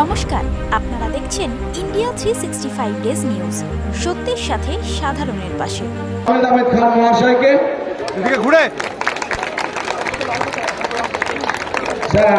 নমস্কার আপনারা দেখছেন India three sixty five days news সত্যের সাথে সাধারণের পাশে। আহমেদ আহমেদ খান মহাশয়কে। ঘুরে। স্যার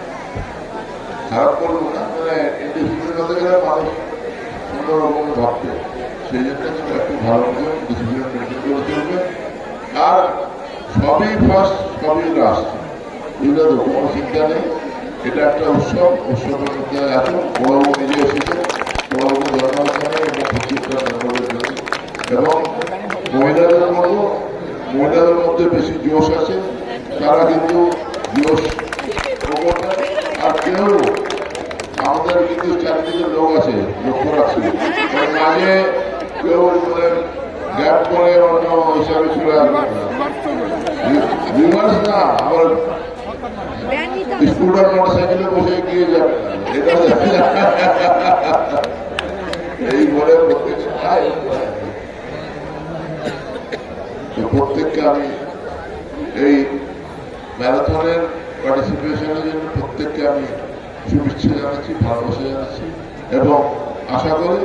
খারাপ করব না মানে ডিসিপ্লিন হতে গেলে মানুষ অন্যরকম সেই জন্য তুমি একটু ভালো করে আর সবই ফার্স্ট সবই লাস্ট বুঝলে তো, কোনো চিন্তা নেই। এটা একটা উৎসব উৎসবের মধ্যে এত বড়বাবু নিজে এসেছে। বড়বাবু জন্মাষ্টমী এবং জন্মের জন্য এবং মহিলাদের মতো, মহিলাদের মধ্যে বেশি জোশ আছে। তারা কিন্তু জোশ। আর কেউ আমাদের কিন্তু চারিদিকে লোক আছে লক্ষ্য ওই মাঝে কেউ গ্যাপ করে অন্য হিসাবে চলে আসবে রিভার্স না, আবার স্কুটার মোটর সাইকেলে বসে গিয়ে যাবে এটা এই বলে প্রত্যেককে আমি এই ম্যারাথনের পার্টিসিপেশনের জন্য প্রত্যেককে আমি শুভেচ্ছা জানাচ্ছি, ভালোবাসা জানাচ্ছি এবং আশা করি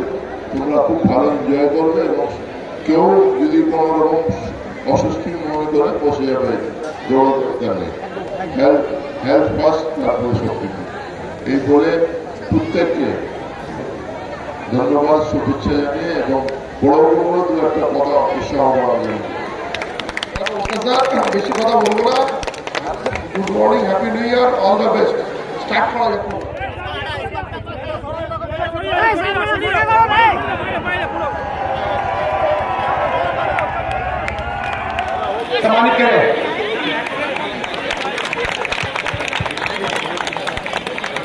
তোমরা খুব ভালো এনজয় করবে এবং কেউ যদি কোনো রকম অস্বস্তি মনে করে, বসে যাবে দৌড় নেই হেলথ হেলথ ফার্স্ট তারপরে কিছু এই বলে প্রত্যেককে ধন্যবাদ, শুভেচ্ছা জানিয়ে এবং বড় বড় দু একটা কথা উৎসাহ বেশি কথা বলব না। good morning happy new year all the best start করা যাক सम्मानित करें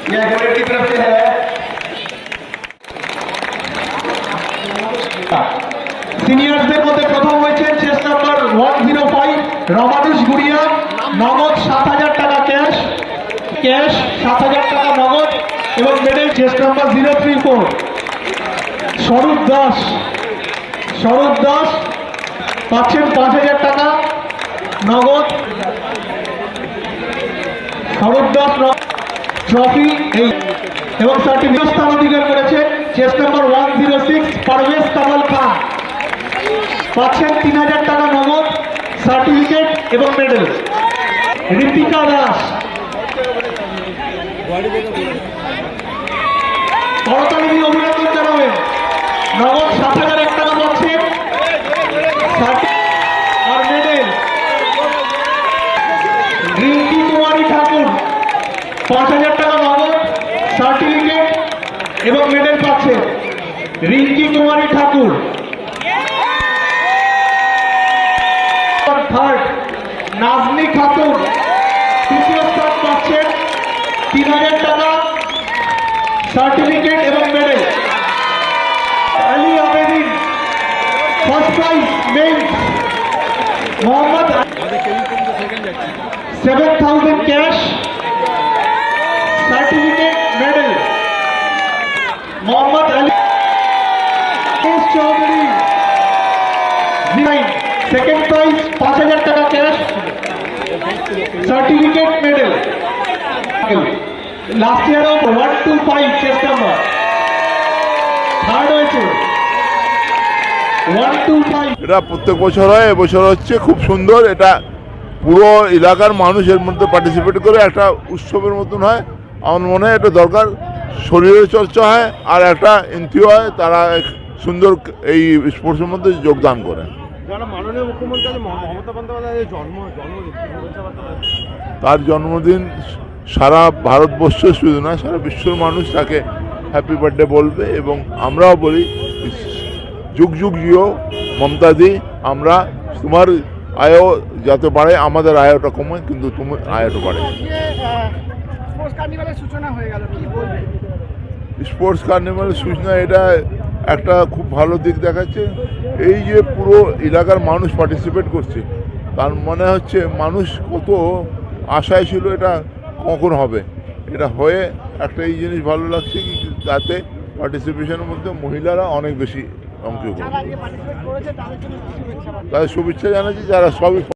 यह गवर्नमेंट की तरफ से है সিনিয়রদের মধ্যে প্রথম হয়েছেন chess number one zero five রমানুষ গুড়িয়া নগদ সাত হাজার টাকা ক্যাশ ক্যাশ, সাত হাজার টাকা নগদ এবং medal chess number zero three four. Swarup Das Swarup Das, পাচ্ছেন পাঁচ হাজার টাকা নগদ। স্বরূপ দাস ট্রফি এই এবং সার্টিফিকেট স্থান অধিকার করেছে। Chess number one zero six, Parvez Kamal Khan পাচ্ছেন তিন হাজার টাকা নগদ, সার্টিফিকেট এবং মেডেল। ঋতিকা দাস। করতালি দিয়ে অভিনন্দন জানাবেন। নগদ সাত হাজার এক টাকা পাচ্ছেন আর মেডেল। রিঙ্কি কুমারী ঠাকুর। পাঁচ হাজার টাকা নগদ, সার্টিফিকেট এবং মেডেল পাচ্ছেন রিঙ্কি কুমারী ঠাকুর। থার্ড নাজনি খাতুন, তৃতীয় স্থান পাচ্ছেন তিন হাজার টাকা সার্টিফিকেট এবং medal Ali Abedin first prize men Mohammad seven thousand cash certificate medal Mohammad Ali. Chowdhury second prize পাঁচ হাজার টাকা certificate medal. Last ইয়ারও one two five chess number third এটা প্রত্যেক বছর হয়, এবছর হচ্ছে খুব সুন্দর। এটা পুরো এলাকার মানুষ এর মধ্যে পার্টিসিপেট করে একটা উৎসবের মতন হয়। আমার মনে হয় এটা দরকার। শরীরের চর্চা হয় আর একটা এনথিও হয়, তারা সুন্দর এই স্পোর্টসের মধ্যে যোগদান করে। যারা মাননীয় মুখ্যমন্ত্রী মমতা বন্দ্যোপাধ্যায়ের জন্ম জন্মদিন শুভেচ্ছা বার্তা দেন। তার জন্মদিন সারা ভারতবর্ষ শুধু না সারা বিশ্বর মানুষ তাকে হ্যাপি বার্থডে বলবে এবং আমরাও বলি যুগ যুগ জিও মমতা দি আমরা তোমার আয়ও যাতে বাড়ে আমাদের আয়টা কমে কিন্তু তুমি আয়টা বাড়ে স্পোর্টস কার্নিভালের সূচনা হয়ে গেল কি বলবেন স্পোর্টস কার্নিভালের সূচনা এটা একটা খুব ভালো দিক দেখাচ্ছে এই যে পুরো এলাকার মানুষ পার্টিসিপেট করছে, তার মনে হচ্ছে মানুষ কত আশায় ছিল এটা কখন হবে এটা হয়ে একটা এই জিনিস ভালো লাগছে কি তাতে পার্টিসিপেশনের মধ্যে মহিলারা অনেক বেশি অংশগ্রহণ। তাদের শুভেচ্ছা জানাচ্ছি, যারা সবই